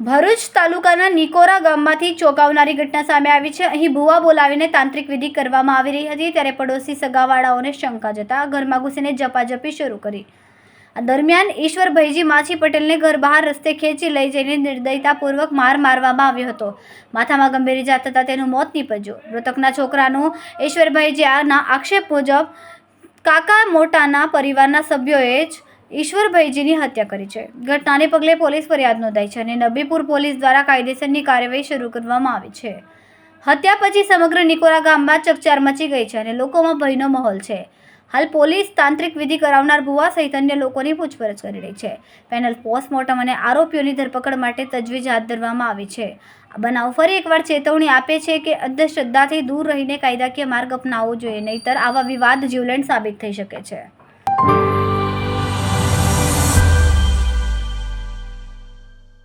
ભરૂચ તાલુકાના નિકોરા ગામમાંથી ચોંકાવનારી ઘટના સામે આવી છે. અહીં ભૂવા બોલાવીને તાંત્રિક વિધિ કરવામાં આવી રહી હતી, ત્યારે પડોશી સગાવાળાઓને શંકા જતા ઘરમાં ઘૂસીને જપાજપી શરૂ કરી. આ દરમિયાન ઈશ્વરભાઈજી માછી પટેલને ઘર બહાર રસ્તે ખેંચી લઈ જઈને નિર્દયતાપૂર્વક માર મારવામાં આવ્યો હતો. માથામાં ગંભીર ઇજા થતાં તેનું મોત નીપજ્યું. મૃતકના છોકરાનું ઈશ્વરભાઈજી આના આક્ષેપ મુજબ કાકા મોટાના પરિવારના સભ્યોએ જ ઈશ્વરભાઈજીની હત્યા કરી છે. ઘટનાને પગલે પોલીસ ફરિયાદ નોંધાઈ છે અને નબીપુર પોલીસ દ્વારા કાયદેસરની કાર્યવાહી શરૂ કરવામાં આવી છે. હત્યા પછી સમગ્ર નિકોરા ગામમાં ચકચાર મચી ગઈ છે અને લોકોમાં ભયનો માહોલ છે. હાલ પોલીસ તાંત્રિક વિધિ કરાવનાર ભુવા સહિત અન્ય લોકોની પૂછપરછ કરી રહી છે. પેનલ પોસ્ટમોર્ટમ અને આરોપીઓની ધરપકડ માટે તજવીજ હાથ ધરવામાં આવી છે. આ બનાવ ફરી એકવાર ચેતવણી આપે છે કે અંધશ્રદ્ધાથી દૂર રહીને કાયદાકીય માર્ગ અપનાવવો જોઈએ, નહીતર આવા વિવાદ જીવલેણ સાબિત થઈ શકે છે.